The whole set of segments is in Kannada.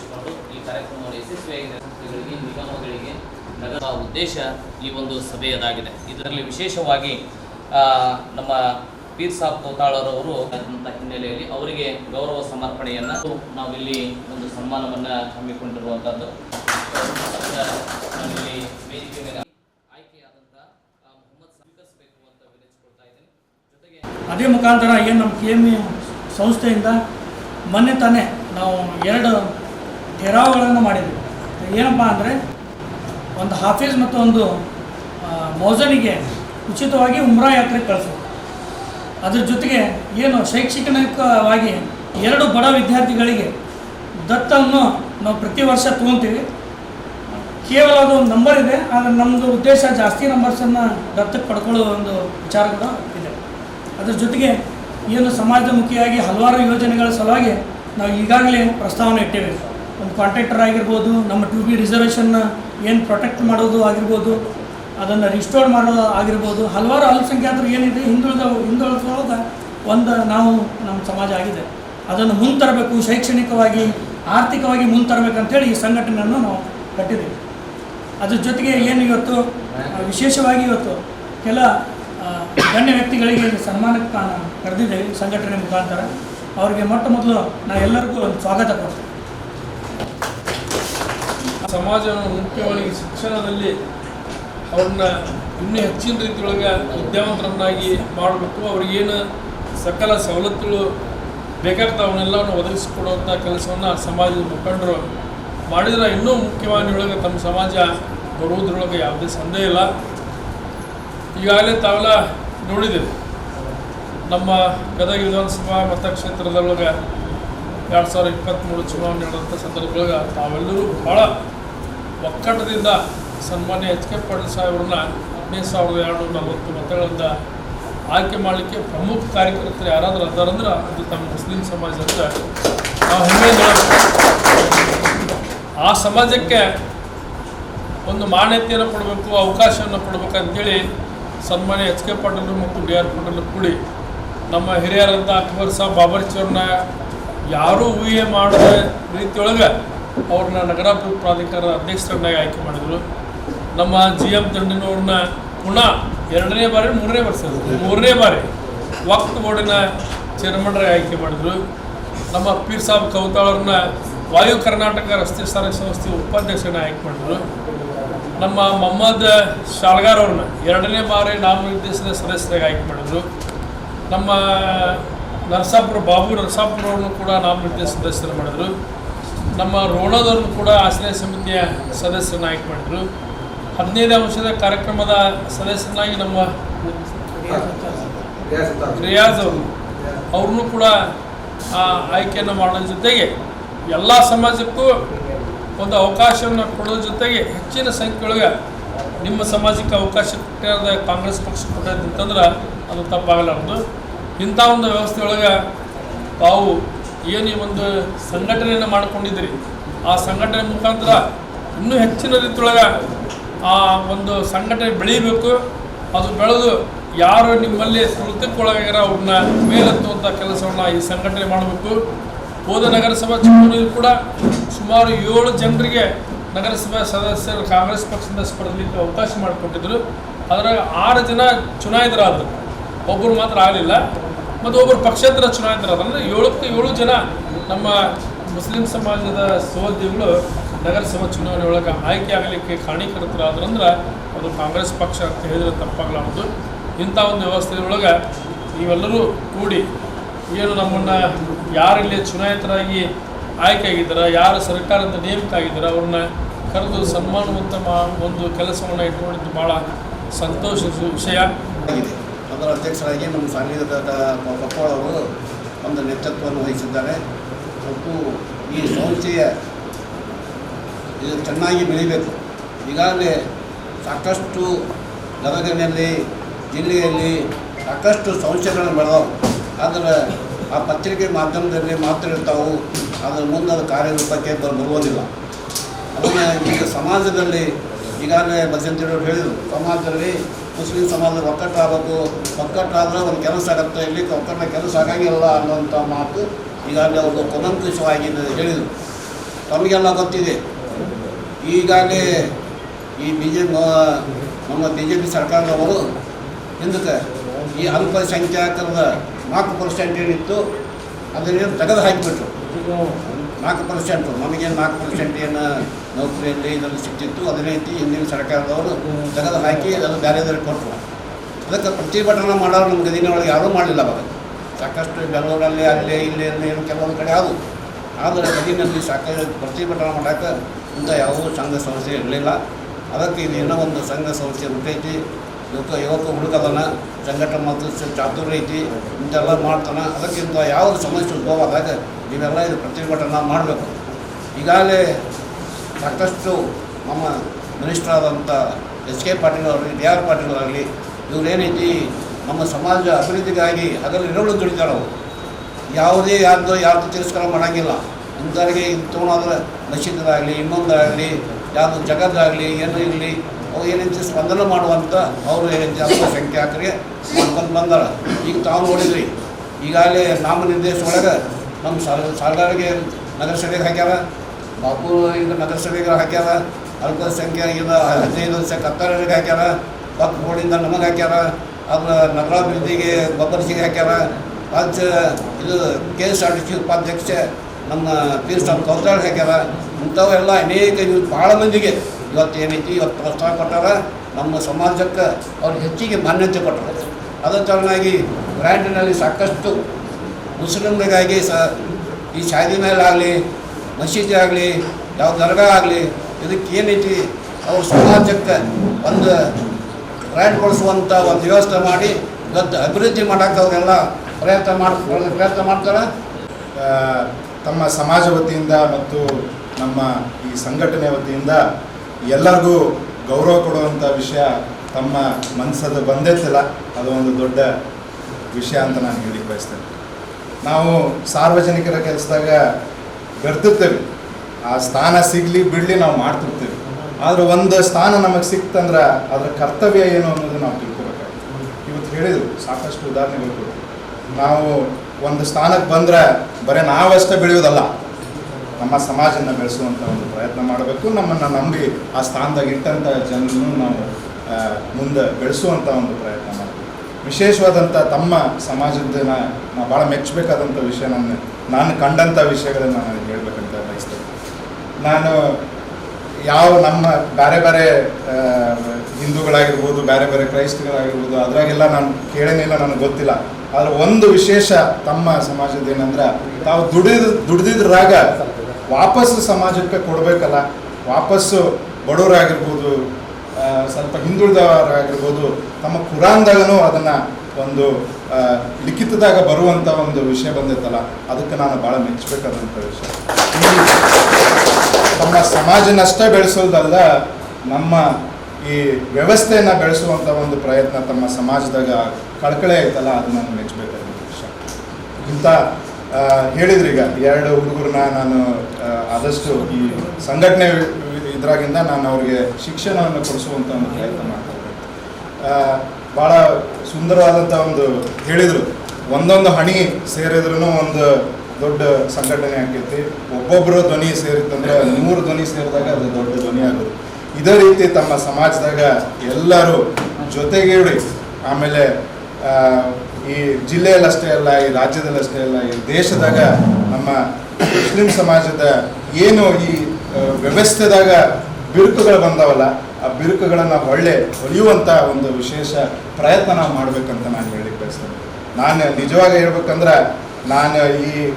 ವಹಿಸಿಕೊಂಡು ಈ ಕಾರ್ಯಕ್ರಮವನ್ನು ಯಶಸ್ವಿಯಾಗಿ ಸಂಸ್ಥೆಗಳಿಗೆ ನಿಗಮಗಳಿಗೆ ನಗರ ಉದ್ದೇಶ ಈ ಒಂದು ಸಭೆಯದಾಗಿದೆ. ಇದರಲ್ಲಿ ವಿಶೇಷವಾಗಿ ನಮ್ಮ ಪೀರ್ ಸಾಬ್ ಕೋತಾಳರವರು ಹಿನ್ನೆಲೆಯಲ್ಲಿ ಅವರಿಗೆ ಗೌರವ ಸಮರ್ಪಣೆಯನ್ನು ನಾವಿಲ್ಲಿ ಒಂದು ಸನ್ಮಾನವನ್ನು ಹಮ್ಮಿಕೊಂಡಿರುವಂಥದ್ದು ವೇದಿಕೆ ಮೇಲೆ ಜೊತೆಗೆ ಅದೇ ಮುಖಾಂತರ ಏನು ನಮ್ಮ ಕೆ ಎಂ ಸಂಸ್ಥೆಯಿಂದ ಮೊನ್ನೆ ತಾನೇ ನಾವು ಎರಡು ಠೇರಾವುಗಳನ್ನು ಮಾಡಿದ್ವಿ ಏನಪ್ಪ ಅಂದರೆ, ಒಂದು ಹಾಫೀಸ್ ಮತ್ತು ಒಂದು ಮೌಜನಿಗೆ ಉಚಿತವಾಗಿ ಉಮ್ರಾ ಯಾತ್ರೆಗೆ ಕಳಿಸೋದು ಅದ್ರ ಜೊತೆಗೆ ಏನು ಶೈಕ್ಷಣಿಕವಾಗಿ ಎರಡು ಬಡ ವಿದ್ಯಾರ್ಥಿಗಳಿಗೆ ದತ್ತವನ್ನು ನಾವು ಪ್ರತಿ ವರ್ಷ ತೊಗೊತೀವಿ. ಕೇವಲ ಅದು ಒಂದು ನಂಬರ್ ಇದೆ, ಆದರೆ ನಮ್ಮದು ಉದ್ದೇಶ ಜಾಸ್ತಿ ನಂಬರ್ಸನ್ನು ದತ್ತಕ್ಕೆ ಪಡ್ಕೊಳ್ಳೋ ಒಂದು ವಿಚಾರ ಕೂಡ ಇದೆ. ಅದ್ರ ಜೊತೆಗೆ ಏನು ಸಮಾಜಮುಖಿಯಾಗಿ ಹಲವಾರು ಯೋಜನೆಗಳ ಸಲುವಾಗಿ ನಾವು ಈಗಾಗಲೇ ಪ್ರಸ್ತಾವನೆ ಇಟ್ಟೇವೆ. ಒಂದು ಕಾಂಟ್ರಾಕ್ಟರ್ ಆಗಿರ್ಬೋದು, ನಮ್ಮ ಟು ಬಿ ರಿಸರ್ವೇಷನ್ನ ಏನು ಪ್ರೊಟೆಕ್ಟ್ ಮಾಡೋದು ಆಗಿರ್ಬೋದು, ಅದನ್ನು ರಿಸ್ಟೋರ್ ಮಾಡೋದು ಆಗಿರ್ಬೋದು, ಹಲವಾರು ಅಲ್ಪಸಂಖ್ಯಾತರು ಏನಿದೆ, ಹಿಂದುಳಿದ ಹಿಂದುಳಿದ ಒಂದು ನಾವು ನಮ್ಮ ಸಮಾಜ ಆಗಿದೆ. ಅದನ್ನು ಮುಂತರಬೇಕು, ಶೈಕ್ಷಣಿಕವಾಗಿ, ಆರ್ಥಿಕವಾಗಿ ಮುಂತರಬೇಕಂತೇಳಿ ಈ ಸಂಘಟನೆಯನ್ನು ನಾವು ಕಟ್ಟಿದ್ದೀವಿ. ಅದ್ರ ಜೊತೆಗೆ ಏನು ಇವತ್ತು ವಿಶೇಷವಾಗಿ ಇವತ್ತು ಕೆಲ ಗಣ್ಯ ವ್ಯಕ್ತಿಗಳಿಗೆ ಸನ್ಮಾನಕ್ಕೆ ಕರೆದಿದ್ದೇವೆ ಸಂಘಟನೆ ಮುಖಾಂತರ. ಅವರಿಗೆ ಮೊಟ್ಟ ಮೊದಲು ನಾ ಎಲ್ಲರಿಗೂ ಒಂದು ಸ್ವಾಗತ ಕೊಡ್ತೇನೆ. ಸಮಾಜವನ್ನು ಮುಖ್ಯವಾಗಿ ಶಿಕ್ಷಣದಲ್ಲಿ ಅವ್ರನ್ನ ಇನ್ನೂ ಹೆಚ್ಚಿನ ರೀತಿಯೊಳಗೆ ವಿದ್ಯಾವಂತರನ್ನಾಗಿ ಮಾಡಬೇಕು. ಅವ್ರಿಗೇನು ಸಕಲ ಸವಲತ್ತುಗಳು ಬೇಕಾಗ್ತವೆ ಅವನ್ನೆಲ್ಲವನ್ನು ಒದಗಿಸಿಕೊಡುವಂಥ ಕೆಲಸವನ್ನು ಸಮಾಜದ ಮುಖಂಡರು ಮಾಡಿದ್ರೆ ಇನ್ನೂ ಮುಖ್ಯವಾಹಿನಿಯೊಳಗೆ ತಮ್ಮ ಸಮಾಜ ಬರುವುದರೊಳಗೆ ಯಾವುದೇ ಸಂದೇಹ ಇಲ್ಲ. ಈಗಾಗಲೇ ತಾವೆಲ್ಲ ನೋಡಿದ್ದೇವೆ ನಮ್ಮ ಗದಗ ವಿಧಾನಸಭಾ ಮತಕ್ಷೇತ್ರದೊಳಗೆ ಎರಡು ಸಾವಿರದ ಇಪ್ಪತ್ತ್ಮೂರು ಚುನಾವಣೆ ನಡೆದಂಥ ಸಂದರ್ಭದೊಳಗೆ ತಾವೆಲ್ಲರೂ ಭಾಳ ಒಕ್ಕಟ್ಟದಿಂದ ಸನ್ಮಾನ್ಯ ಎಚ್ ಕೆ ಪಾಟೀಲ್ ಸಾಹೇಬ್ರನ್ನ ಹದಿನೈದು ಸಾವಿರದ ಎರಡು ನಲವತ್ತು ಮತಗಳಿಂದ ಆಯ್ಕೆ ಮಾಡಲಿಕ್ಕೆ ಪ್ರಮುಖ ಕಾರ್ಯಕರ್ತರು ಯಾರಾದರೂ ಅದಾರಂದ್ರೆ ಅದು ತಮ್ಮ ಮುಸ್ಲಿಂ ಸಮಾಜ ಅಂತ ನಾವು ಹೆಮ್ಮೆ. ಆ ಸಮಾಜಕ್ಕೆ ಒಂದು ಮಾನ್ಯತೆಯನ್ನು ಕೊಡಬೇಕು, ಅವಕಾಶವನ್ನು ಕೊಡಬೇಕಂತೇಳಿ ಸನ್ಮಾನ್ಯ ಎಚ್ ಕೆ ಪಾಟೀಲ್ ಮತ್ತು ಡಿ ಆರ್ ಪಾಟೀಲ್ ಕೂಡಿ ನಮ್ಮ ಹಿರಿಯರಂಥ ಅಕ್ಬರ್ ಸಾಬ್ ಬಾಬರ್ಚಿಯವ್ರನ್ನ ಯಾರೂ ಊಹೆ ಮಾಡದ ರೀತಿಯೊಳಗೆ ಅವ್ರನ್ನ ನಗರಾಭಿವೃದ್ಧಿ ಪ್ರಾಧಿಕಾರ ಅಧ್ಯಕ್ಷರನ್ನಾಗಿ ಆಯ್ಕೆ ಮಾಡಿದರು. ನಮ್ಮ ಜಿ ಎಂ ದಂಡಿನವ್ರನ್ನ ಪುನಃ ಎರಡನೇ ಬಾರಿ, ಮೂರನೇ ವರ್ಷ ಮೂರನೇ ಬಾರಿ ವಕ್ತ್ ಬೋರ್ಡಿನ ಚೇರ್ಮನ್ರಾಗಿ ಆಯ್ಕೆ ಮಾಡಿದರು. ನಮ್ಮ ಪೀರ್ ಸಾಬ್ ಕೌತಾಳವ್ರನ್ನ ವಾಯು ಕರ್ನಾಟಕ ರಸ್ತೆ ಸಾರಿಗೆ ಸಂಸ್ಥೆ ಉಪಾಧ್ಯಕ್ಷರನ್ನ ಆಯ್ಕೆ ಮಾಡಿದರು. ನಮ್ಮ ಮೊಹಮ್ಮದ್ ಶಾಲ್ಗಾರ್ ಅವ್ರನ್ನ ಎರಡನೇ ಬಾರಿ ನಾಮನಿರ್ದೇಶನ ಸದಸ್ಯರಾಗಿ ಆಯ್ಕೆ ಮಾಡಿದರು. ನಮ್ಮ ನರಸಾಪುರ, ಬಾಬು ನರಸಾಪುರ ಅವ್ರನ್ನು ಕೂಡ ನಾಮನಿರ್ದೇಶನ ಸದಸ್ಯರು ಮಾಡಿದರು. ನಮ್ಮ ರೋಣದವ್ರನ್ನು ಕೂಡ ಆಶ್ರಯ ಸಮಿತಿಯ ಸದಸ್ಯರನ್ನ ಆಯ್ಕೆ ಮಾಡಿದರು ಹದಿನೈದು ಅಂಶದ ಕಾರ್ಯಕ್ರಮದ ಸದಸ್ಯನಾಗಿ ನಮ್ಮ ರಿಯಾಜ್ ಅವರು. ಅವ್ರನ್ನೂ ಕೂಡ ಆ ಆಯ್ಕೆಯನ್ನು ಮಾಡೋದ್ರ ಜೊತೆಗೆ ಎಲ್ಲ ಸಮಾಜಕ್ಕೂ ಒಂದು ಅವಕಾಶವನ್ನು ಕೊಡೋದ್ರ ಜೊತೆಗೆ ಹೆಚ್ಚಿನ ಸಂಖ್ಯೆಯೊಳಗೆ ನಿಮ್ಮ ಸಮಾಜಕ್ಕೆ ಅವಕಾಶ ಕೊಟ್ಟಿರೋದ ಕಾಂಗ್ರೆಸ್ ಪಕ್ಷ ಕೊಟ್ಟೈತೆ ಅಂತಂದ್ರೆ ಅದು ತಪ್ಪಾಗಲಾರದು. ಇಂಥ ಒಂದು ವ್ಯವಸ್ಥೆಯೊಳಗೆ ತಾವು ಏನು ಒಂದು ಸಂಘಟನೆಯನ್ನು ಮಾಡಿಕೊಂಡಿದ್ದೀರಿ, ಆ ಸಂಘಟನೆ ಮುಖಾಂತರ ಇನ್ನೂ ಹೆಚ್ಚಿನ ರೀತಿಯೊಳಗೆ ಆ ಒಂದು ಸಂಘಟನೆ ಬೆಳೀಬೇಕು ಅದು ಬೆಳೆದು ಯಾರು ನಿಮ್ಮಲ್ಲಿ ತುಳಿತಕ್ಕೊಳಗಾಗ್ಯಾರ ಅವ್ರನ್ನ ಮೇಲೆತ್ತುವಂಥ ಕೆಲಸವನ್ನು ಈ ಸಂಘಟನೆ ಮಾಡಬೇಕು. ಹೋದ ನಗರಸಭಾ ಚುನಾವಣೆಯಲ್ಲಿ ಕೂಡ ಸುಮಾರು ಏಳು ಜನರಿಗೆ ನಗರಸಭಾ ಸದಸ್ಯರು ಕಾಂಗ್ರೆಸ್ ಪಕ್ಷದಿಂದ ಸ್ಪರ್ಧಲಿಕ್ಕೆ ಅವಕಾಶ ಮಾಡಿಕೊಟ್ಟಿದ್ರು. ಅದರಾಗ ಆರು ಜನ ಚುನಾಯಿತರಾದರು. ಒಬ್ಬರು ಮಾತ್ರ ಆಗಲಿಲ್ಲ. ಮತ್ತು ಒಬ್ಬರು ಪಕ್ಷೇತರ ಅಂದರೆ ಏಳಕ್ಕೆ ಏಳು ಜನ ನಮ್ಮ ಮುಸ್ಲಿಂ ಸಮಾಜದ ಸಹೋದ್ಯೋಗಿಗಳು ನಗರಸಭಾ ಚುನಾವಣೆ ಒಳಗೆ ಆಯ್ಕೆ ಆಗಲಿಕ್ಕೆ ಕಾರಣೀಕರ್ತರಾದ್ರಂದ್ರೆ ಅದು ಕಾಂಗ್ರೆಸ್ ಪಕ್ಷ ಅಂತ ಹೇಳಿದ್ರೆ ತಪ್ಪಾಗಲಾರದು. ಇಂಥ ಒಂದು ವ್ಯವಸ್ಥೆಯೊಳಗೆ ನೀವೆಲ್ಲರೂ ಕೂಡಿ ಏನು ನಮ್ಮನ್ನು ಯಾರಲ್ಲಿ ಚುನಾಯಿತರಾಗಿ ಆಯ್ಕೆ ಆಗಿದ್ದಾರೆ ಯಾರು ಸರ್ಕಾರದ ನೇಮಕ ಆಗಿದ್ದಾರೆ ಅವ್ರನ್ನ ಕರೆದು ಸನ್ಮಾನವಂತ ಮಾ ಒಂದು ಕೆಲಸವನ್ನು ಇಟ್ಕೊಂಡಿದ್ದು ಭಾಳ ಸಂತೋಷದ ವಿಷಯ. ಆಗಿದೆ ಅದರ ಅಧ್ಯಕ್ಷರಾಗಿ ನಮ್ಮ ಸಾನ್ನಿಧ್ಯದ ಅವರು ಒಂದು ನೇತೃತ್ವವನ್ನು ವಹಿಸಿದ್ದಾರೆ. ಮತ್ತು ಈ ಸಂಸ್ಥೆಯ ಇದು ಚೆನ್ನಾಗಿ ಬೆಳಿಬೇಕು. ಈಗಾಗಲೇ ಸಾಕಷ್ಟು ಗದಗಿನಲ್ಲಿ, ಜಿಲ್ಲೆಯಲ್ಲಿ ಸಾಕಷ್ಟು ಸಂಸ್ಥೆಗಳನ್ನು ಬೆಳೆದವು ಆದರೆ ಆ ಪತ್ರಿಕೆ ಮಾಧ್ಯಮದಲ್ಲಿ ಮಾತ್ರ ಇರ್ತಾವೆ ಅದರ ಮುಂದೆ ಅದು ಕಾರ್ಯರೂಪಕ್ಕೆ ಬರ್ ಬರುವುದಿಲ್ಲ. ಅದನ್ನು ಈಗ ಸಮಾಜದಲ್ಲಿ ಈಗಾಗಲೇ ಬಸಂತಿಯವರು ಹೇಳಿದರು. ಸಮಾಜದಲ್ಲಿ ಮುಸ್ಲಿಂ ಸಮಾಜದ ಒಕ್ಕಟ್ಟಾಗಬೇಕು ಒಕ್ಕಟ್ಟಾದ್ರೆ ಒಂದು ಕೆಲಸ ಆಗುತ್ತೆ, ಇಲ್ಲಿ ಒಕ್ಕಟ್ಟ ಕೆಲಸ ಆಗಂಗಿಲ್ಲ ಅನ್ನೋಂಥ ಮಾತು ಈಗಾಗಲೇ ಅವರು ಕುಲಂಕುಷವಾಗಿ ಹೇಳಿದರು. ತಮಗೆಲ್ಲ ಗೊತ್ತಿದೆ. ಈಗಾಗಲೇ ಈ ಬಿ ಜೆ ನಮ್ಮ ಬಿ ಜೆ ಪಿ ಸರ್ಕಾರದವರು ಹಿಂದಕ್ಕೆ ಈ ಅಲ್ಪಸಂಖ್ಯಾತರದ ನಾಲ್ಕು ಪರ್ಸೆಂಟ್ ಏನಿತ್ತು ಅದನ್ನೇನು ತೆಗೆದು ಹಾಕಿಬಿಟ್ರು. ನಾಲ್ಕು ಪರ್ಸೆಂಟು, ನಮಗೇನು ನಾಲ್ಕು ಪರ್ಸೆಂಟ್ ಏನು ನೌಕರಿಯಲ್ಲಿ ಇದನ್ನು ಸಿಕ್ತಿತ್ತು ಅದೇ ರೀತಿ ಹಿಂದಿನ ಸರ್ಕಾರದವರು ತೆಗೆದು ಹಾಕಿ ಅದು ಬೇರೆದವ್ರಿಗೆ ಕೊಟ್ಟರು. ಅದಕ್ಕೆ ಪ್ರತಿಭಟನೆ ಮಾಡೋರು ನಮ್ಮ ಗದಿನೊಳಗೆ ಯಾರೂ ಮಾಡಲಿಲ್ಲ ಅವಾಗ. ಸಾಕಷ್ಟು ಬೆಂಗಳೂರಲ್ಲಿ ಅಲ್ಲಿ ಇಲ್ಲಿ ಏನು ಕೆಲವೊಂದು ಕಡೆ ಆದವು. ಆದರೆ ಗದಿನಲ್ಲಿ ಸಾಕಷ್ಟು ಪ್ರತಿಭಟನೆ ಮಾಡೋಕ್ಕೆ ಇಂಥ ಯಾವುದೂ ಸಂಘ ಸಂಸ್ಥೆ ಇರಲಿಲ್ಲ. ಅದಕ್ಕೆ ಇದು ಏನೋ ಒಂದು ಸಂಘ ಸಂಸ್ಥೆ ಹುಟ್ಟೈತಿ ಯುವಕ ಯುವಕ ಹುಡುಕದನ ಸಂಘಟನೆ ಮತ್ತು ಚಾತುರ್ಯ ಐತಿ. ಇಂಥೆಲ್ಲ ಮಾಡ್ತಾನೆ. ಅದಕ್ಕಿಂತ ಯಾವುದು ಸಮಸ್ಯೆ ಉದ್ಭವ ಆದಾಗ ನೀವೆಲ್ಲ ಇದು ಪ್ರತಿಭಟನೆ ಮಾಡಬೇಕು. ಈಗಾಗಲೇ ಸಾಕಷ್ಟು ನಮ್ಮ ಮಿನಿಸ್ಟರ್ ಆದಂಥ ಎಸ್ ಕೆ ಪಾಟೀಲ್ ಅವರಲ್ಲಿ ಡಿ ಆರ್ ಪಾಟೀಲ್ ಇವ್ರೇನೈತಿ ನಮ್ಮ ಸಮಾಜ ಅಭಿವೃದ್ಧಿಗಾಗಿ ಅದರಲ್ಲಿ ಇರೋಳು ಅವರು ಯಾವುದೇ ಯಾರ್ದು ಯಾರ್ದು ತಿರಸ್ಕಾರ ಮಾಡೋಂಗಿಲ್ಲ. ಇಂಥವ್ರಿಗೆ ತೊಗೊಂಡಾದ್ರೆ ಮಸೀದರಾಗಲಿ ಇನ್ನೊಂದಾಗಲಿ, ಯಾವುದು ಜಗದ್ದಾಗಲಿ, ಏನೋ ಇರಲಿ ಅವು ಏನೈತಿ ಸ್ಪಂದನೆ ಮಾಡುವಂಥ ಅವರು ಏನೈತಿ ಅಲ್ಪಸಂಖ್ಯಾತರಿಗೆ ಮಾಡ್ಕೊಂಡು ಬಂದಾರ. ಈಗ ತಾವು ನೋಡಿದ್ರಿ, ಈಗಾಗಲೇ ನಾಮನಿರ್ದೇಶ ಒಳಗೆ ನಮ್ಮ ಸಾಲ ನಗರ ನಗರಸಭೆಗೆ ಹಾಕ್ಯಾರ. ಬಾಪು ಈಗ ನಗರಸಭೆಗೆ ಹಾಕ್ಯಾರ ಅಲ್ಪಸಂಖ್ಯಾತ ಹದಿನೈದು ವರ್ಷ ಹಾಕ್ಯಾರ ಪಕ್ಕ ಬೋರ್ಡಿಂದ ನಮಗೆ ಹಾಕ್ಯಾರ, ಅದ್ರ ನಗರಾಭಿವೃದ್ಧಿಗೆ ಗೊಬ್ಬರಸಿಗೆ ಹಾಕ್ಯಾರ. ರಾಜ್ಯ ಇದು K S R T C ಉಪಾಧ್ಯಕ್ಷ ನಮ್ಮ ಪಿ ಎಸ್ ನಮ್ಮ ಹಾಕ್ಯಾರ. ಇಂಥವೆಲ್ಲ ಅನೇಕ ಇವ್ರು ಭಾಳ ಮಂದಿಗೆ ಇವತ್ತು ಏನೈತಿ, ಇವತ್ತು ಪ್ರೋತ್ಸಾಹ ಕೊಟ್ಟಾರ. ನಮ್ಮ ಸಮಾಜಕ್ಕೆ ಅವ್ರು ಹೆಚ್ಚಿಗೆ ಮಾನ್ಯತೆ ಕೊಟ್ಟರು. ಅದ ಕಾರಣವಾಗಿ ಗ್ರ್ಯಾಂಡಿನಲ್ಲಿ ಸಾಕಷ್ಟು ಮುಸ್ಲಿಮ್ರಿಗಾಗಿ ಸ ಈ ಶಾದಿ ಮೇಲೆ ಆಗಲಿ ಮಸೀದಿ ಆಗಲಿ ಯಾವ ದರ್ಗಾ ಆಗಲಿ, ಇದಕ್ಕೆ ಏನೈತಿ ಅವ್ರ ಸಮಾಜಕ್ಕೆ ಒಂದು ಗ್ರ್ಯಾಂಡ್ ಕೊಡಿಸುವಂಥ ಒಂದು ವ್ಯವಸ್ಥೆ ಮಾಡಿ, ಇವತ್ತು ಅಭಿವೃದ್ಧಿ ಮಾಡೋಕ್ಕೆ ಅವರೆಲ್ಲ ಪ್ರಯತ್ನ ಮಾಡಿ ಪ್ರಯತ್ನ ಮಾಡ್ತಾರೆ. ತಮ್ಮ ಸಮಾಜ ವತಿಯಿಂದ ಮತ್ತು ನಮ್ಮ ಈ ಸಂಘಟನೆ ವತಿಯಿಂದ ಎಲ್ಲರಿಗೂ ಗೌರವ ಕೊಡುವಂಥ ವಿಷಯ ತಮ್ಮ ಮನಸ್ಸದ ಬಂದೈತಿಲ್ಲ ಅದು ಒಂದು ದೊಡ್ಡ ವಿಷಯ ಅಂತ ನಾನು ಹೇಳಿ ಬಯಸ್ತೇನೆ. ನಾವು ಸಾರ್ವಜನಿಕರ ಕೆಲಸದಾಗ ಬೆರ್ತಿರ್ತೇವೆ ಆ ಸ್ಥಾನ ಸಿಗಲಿ ಬಿಡಲಿ ನಾವು ಮಾಡ್ತಿರ್ತೇವೆ. ಆದ್ರೆ ಒಂದು ಸ್ಥಾನ ನಮಗೆ ಸಿಕ್ತಂದ್ರೆ ಅದರ ಕರ್ತವ್ಯ ಏನು ಅನ್ನೋದು ನಾವು ತಿಳ್ಕೊಬೇಕಾಗ್ತದೆ ಇವತ್ತು ಹೇಳಿದರು, ಸಾಕಷ್ಟು ಉದಾಹರಣೆಗಳು ನಾವು ಒಂದು ಸ್ಥಾನಕ್ಕೆ ಬಂದರೆ ಬರೀ ನಾವಷ್ಟೇ ಬೆಳೆಯೋದಲ್ಲ ನಮ್ಮ ಸಮಾಜನ ಬೆಳೆಸುವಂಥ ಒಂದು ಪ್ರಯತ್ನ ಮಾಡಬೇಕು. ನಮ್ಮನ್ನು ನಂಬಿ ಆ ಸ್ಥಾನದಾಗ ಇಟ್ಟಂಥ ಜನರನ್ನು ನಾವು ಮುಂದೆ ಬೆಳೆಸುವಂಥ ಒಂದು ಪ್ರಯತ್ನ ಮಾಡಬೇಕು. ವಿಶೇಷವಾದಂಥ ತಮ್ಮ ಸಮಾಜದ ನಾ ಭಾಳ ಮೆಚ್ಚಬೇಕಾದಂಥ ವಿಷಯ ನನ್ನ ನಾನು ಕಂಡಂಥ ವಿಷಯಗಳನ್ನು ನಾನು ಹೇಳಬೇಕಂತ ಬಯಸ್ತೇನೆ. ನಾನು ಯಾವ ನಮ್ಮ ಬೇರೆ ಬೇರೆ ಹಿಂದೂಗಳಾಗಿರ್ಬೋದು ಬೇರೆ ಬೇರೆ ಕ್ರೈಸ್ತಗಳಾಗಿರ್ಬೋದು, ಅದ್ರಾಗೆಲ್ಲ ನಾನು ಕೇಳೇನಿಲ್ಲ ನನಗೆ ಗೊತ್ತಿಲ್ಲ. ಆದರೆ ಒಂದು ವಿಶೇಷ ತಮ್ಮ ಸಮಾಜದ ಏನಂದ್ರೆ, ತಾವು ದುಡಿದ ದುಡಿದಿದ್ರಾಗ ವಾಪಸ್ಸು ಸಮಾಜಕ್ಕೆ ಕೊಡಬೇಕಲ್ಲ, ವಾಪಸ್ಸು ಬಡವರಾಗಿರ್ಬೋದು ಸ್ವಲ್ಪ ಹಿಂದುಳಿದವರಾಗಿರ್ಬೋದು, ತಮ್ಮ ಕುರಾನ್ದಾಗನೂ ಅದನ್ನು ಒಂದು ಲಿಖಿತದಾಗ ಬರುವಂಥ ಒಂದು ವಿಷಯ ಬಂದೈತಲ್ಲ ಅದಕ್ಕೆ ನಾನು ಭಾಳ ಮೆಚ್ಚಬೇಕಾದಂಥ ವಿಷಯ. ನಮ್ಮ ಸಮಾಜನಷ್ಟೇ ಬೆಳೆಸೋದಲ್ಲ, ನಮ್ಮ ಈ ವ್ಯವಸ್ಥೆಯನ್ನು ಬೆಳೆಸುವಂಥ ಒಂದು ಪ್ರಯತ್ನ ತಮ್ಮ ಸಮಾಜದಾಗ ಕಳಕಳೆ ಐತಲ್ಲ ಅದು ನಾನು ಮೆಚ್ಚಬೇಕಾದಂಥ ವಿಷಯ. ಇಂಥ ಹೇಳಿದ್ರೀಗ, ಎರಡು ಹುಡುಗರನ್ನ ನಾನು ಆದಷ್ಟು ಈ ಸಂಘಟನೆ ಇದ್ರಾಗಿಂದ ನಾನು ಅವ್ರಿಗೆ ಶಿಕ್ಷಣವನ್ನು ಕೊಡಿಸುವಂಥ ಒಂದು ಪ್ರಯತ್ನ ಮಾಡ್ತಾ ಭಾಳ ಸುಂದರವಾದಂಥ ಒಂದು ಹೇಳಿದರು. ಒಂದೊಂದು ಹಣಿ ಸೇರಿದ್ರೂ ಒಂದು ದೊಡ್ಡ ಸಂಘಟನೆ ಆಗ್ತೈತಿ. ಒಬ್ಬೊಬ್ಬರು ಧ್ವನಿ ಸೇರಿತ್ತಂದ್ರೆ ನೂರು ಧ್ವನಿ ಸೇರಿದಾಗ ಅದು ದೊಡ್ಡ ಧ್ವನಿ ಆಗೋದು. ಇದೇ ರೀತಿ ತಮ್ಮ ಸಮಾಜದಾಗ ಎಲ್ಲರೂ ಜೊತೆಗೇಳಿ ಆಮೇಲೆ ಈ ಜಿಲ್ಲೆಯಲ್ಲಷ್ಟೇ ಅಲ್ಲ, ಈ ರಾಜ್ಯದಲ್ಲಷ್ಟೇ ಅಲ್ಲ, ಈ ದೇಶದಾಗ ನಮ್ಮ ಮುಸ್ಲಿಂ ಸಮಾಜದ ಏನು ಈ ವ್ಯವಸ್ಥೆದಾಗ ಬಿರುಕುಗಳು ಬಂದವಲ್ಲ, ಆ ಬಿರುಕುಗಳನ್ನು ಹೊಳ್ಳೆ ಹೊಲಿಯುವಂಥ ಒಂದು ವಿಶೇಷ ಪ್ರಯತ್ನ ನಾವು ಮಾಡಬೇಕಂತ ನಾನು ಹೇಳಿ ಬಯಸ್ತೇನೆ. ನಾನು ನಿಜವಾಗಿ ಹೇಳ್ಬೇಕಂದ್ರೆ, ನಾನು ಈ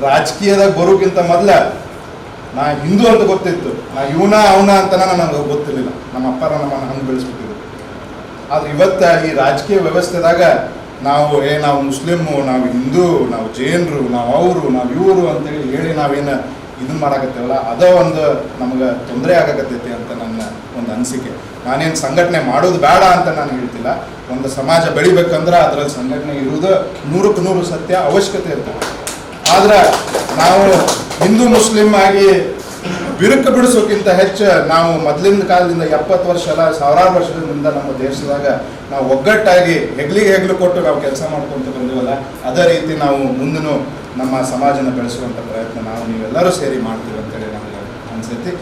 ರಾಜಕೀಯದಾಗ ಬರೋಕ್ಕಿಂತ ಮೊದಲ ನಾ ಹಿಂದೂ ಅಂತ ಗೊತ್ತಿತ್ತು. ನಾ ಇವನ ಅವನ ಅಂತ ನನಗೆ ಗೊತ್ತಿರಲಿಲ್ಲ. ನಮ್ಮ ಅಪ್ಪರ ನಮ್ಮನ್ನು ಹಂಗೆ ಬೆಳೆಸ್ಬಿಟ್ಟಿದ್ರು. ಆದ್ರೆ ಇವತ್ತ ಈ ರಾಜಕೀಯ ವ್ಯವಸ್ಥೆದಾಗ ನಾವು, ಏ, ನಾವು ಮುಸ್ಲಿಮು, ನಾವು ಹಿಂದೂ, ನಾವು ಜೈನರು, ನಾವು ಅವರು, ನಾವು ಇವರು ಅಂತೇಳಿ ಹೇಳಿ ನಾವೇನು ಇದನ್ನ ಮಾಡಾಕತ್ತೇವಲ್ಲ, ಅದ ಒಂದು ನಮ್ಗೆ ತೊಂದರೆ ಆಗಕತ್ತೈತಿ ಅಂತ ನನ್ನ ಒಂದು ಅನಿಸಿಕೆ. ನಾನೇನು ಸಂಘಟನೆ ಮಾಡೋದು ಬೇಡ ಅಂತ ನಾನು ಹೇಳ್ತಿಲ್ಲ. ಒಂದು ಸಮಾಜ ಬೆಳಿಬೇಕಂದ್ರೆ ಅದರಲ್ಲಿ ಸಂಘಟನೆ ಇರುವುದು ನೂರಕ್ಕೆ ನೂರು ಸತ್ಯ ಅವಶ್ಯಕತೆ ಇರ್ತದೆ. ಆದ್ರೆ ನಾವು ಹಿಂದೂ, ಮುಸ್ಲಿಂ ಆಗಿ ಬಿರುಕು ಬಿಡಿಸೋಕ್ಕಿಂತ ಹೆಚ್ಚು ನಾವು ಮೊದಲಿನ ಕಾಲದಿಂದ ಎಪ್ಪತ್ತು ವರ್ಷ ಅಲ್ಲ, ಸಾವಿರಾರು ವರ್ಷದಿಂದ ನಮ್ಮ ದೇಶದಾಗ ನಾವು ಒಗ್ಗಟ್ಟಾಗಿ ಹೆಗ್ಲಿಗೆ ಹೆಗ್ಲು ಕೊಟ್ಟು ನಾವು ಕೆಲಸ ಮಾಡ್ಕೊಂತ ಬಂದಿವಲ್ಲ, ಅದೇ ರೀತಿ ನಾವು ಮುಂದೂ ನಮ್ಮ ಸಮಾಜನ ಬೆಳೆಸುವಂಥ ಪ್ರಯತ್ನ ನಾವು ನೀವೆಲ್ಲರೂ ಸೇರಿ ಮಾಡ್ತೀವಿ ಅಂತೇಳಿ ನಮಗೆ ಅನಿಸೈತಿ.